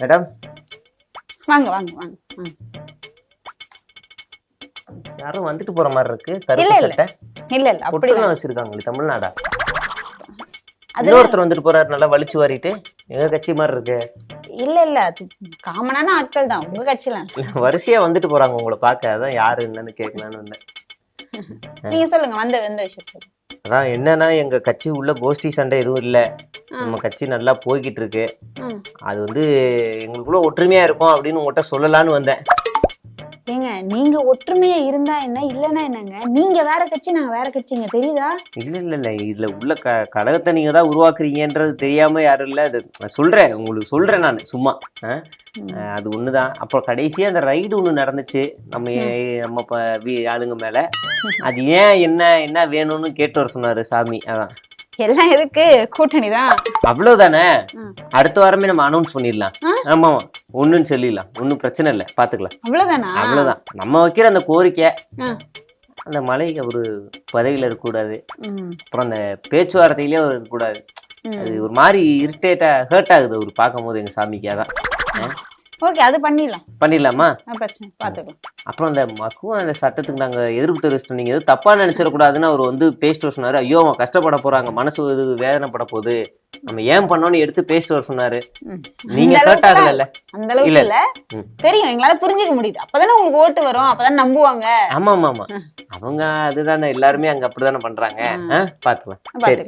Madam? வாங்க வாங்க வாங்க. யாரும் வந்துட்டு போற மாதிரி இருக்கு. இல்ல, இல்ல. இல்ல இல்ல. அப்படி பொட்டுலாம் வச்சிருக்காங்க தமிழ்நாடா? அது இன்னொருத்தர் வந்துட்டு போறாரு நல்லா வலிச்சு வாரிட்டு. எங்க கட்சி மாதிரி இருக்கு. இல்ல இல்ல. அது காமனான ஆட்கள் தான். உங்க கட்சியில. வரிசையா வந்துட்டு போறாங்க உங்களை பார்க்க. அதான் யாரு என்னன்னு கேட்கலான்னு வந்தேன். நீங்க சொல்லுங்க வந்த வந்த சொல்லுங்க. அதான் என்னன்னா எங்க கட்சி உள்ள கோஷ்டி சண்டை எதுவும் இல்ல. நம்ம கட்சி நல்லா போய்கிட்டு இருக்கு. அது வந்து எங்களுக்குள்ள ஒற்றுமையா இருக்கும் அப்படின்னு உங்கள்கிட்ட சொல்லலான்னு வந்தேன் ஏங்க நீங்க ஒற்றுமையா இருந்தா என்ன இல்லன்னா என்னங்க? நீங்க வேற கட்சி நாங்க வேற கட்சிங்க. தெரியுதா? இல்ல இல்ல இல்ல. இதுல உள்ள க கழகத்தை நீங்க தான் உருவாக்குறீங்கன்றது தெரியாம யாரும் இல்ல. அது நான் சொல்றேன். உங்களுக்கு சொல்றேன் நான். சும்மா. ஆ? அஹ் அது ஒண்ணுதான். அப்புறம் கடைசியா அந்த ரைடு ஒண்ணு நடந்துச்சு. நம்ம ஏ- நம்ம ப- வீ- ஆளுங்க மேல. அது ஏன் என்ன என்ன வேணும்னு கேட்டு வர சொன்னாரு சாமி. அதான். எல்லாம் இருக்கு. கூட்டணி தான். அவ்வளவுதானே. அடுத்த வாரமே நம்ம அனௌன்ஸ் பண்ணிடலாம்? ஆமா ஒண்ணுன்னு சொல்லிடலாம். ஒன்றும் பிரச்சனை இல்லை. பாத்துக்கலாம். அவ்வளவுதானா? அவ்வளவுதான். நம்ம வைக்கிற அந்த கோரிக்கை. அந்த மலை ஒரு பதவியில இருக்கக்கூடாது. அப்புறம் அந்த பேச்சுவார்த்தையிலேயே அவர் இருக்கக்கூடாது. அது ஒரு மாதிரி இரிட்டேட்டா ஹர்ட் ஆகுது அவர் பார்க்கும்போது எங்க சாமிக்கு. அதான். ஓகே அது பண்ணிடலாம். பண்ணிடலாமா? பாத்துக்கலாம் அப்புறம் அந்த மக்குவம் அந்த சட்டத்துக்கு நாங்க எதிர்ப்பு தெரிவிச்சிட்டோம். நீங்க எதுவும் தப்பா நினைச்சிடக்கூடாதுன்னு அவர் வந்து பேசிட்டு வர சொன்னாரு. ஐயோ அவங்க கஷ்டப்பட போறாங்க. மனசு இது வேதனைப்பட போகுது. நம்ம ஏன் பண்ணோம்னு எடுத்து பேசிட்டு வர சொன்னாரு. நீங்க ஹர்ட் ஆகல அந்த அளவுக்கு இல்ல. தெரியும். எங்களால புரிஞ்சுக்க முடியுது. அப்பதானே உங்களுக்கு ஓட்டு வரும். அப்பதானே நம்புவாங்க. ஆமா ஆமா ஆமா அவங்க அதுதானே. எல்லாருமே அங்க அப்படிதானே பண்றாங்க. பாத்துக்கலாம் சரி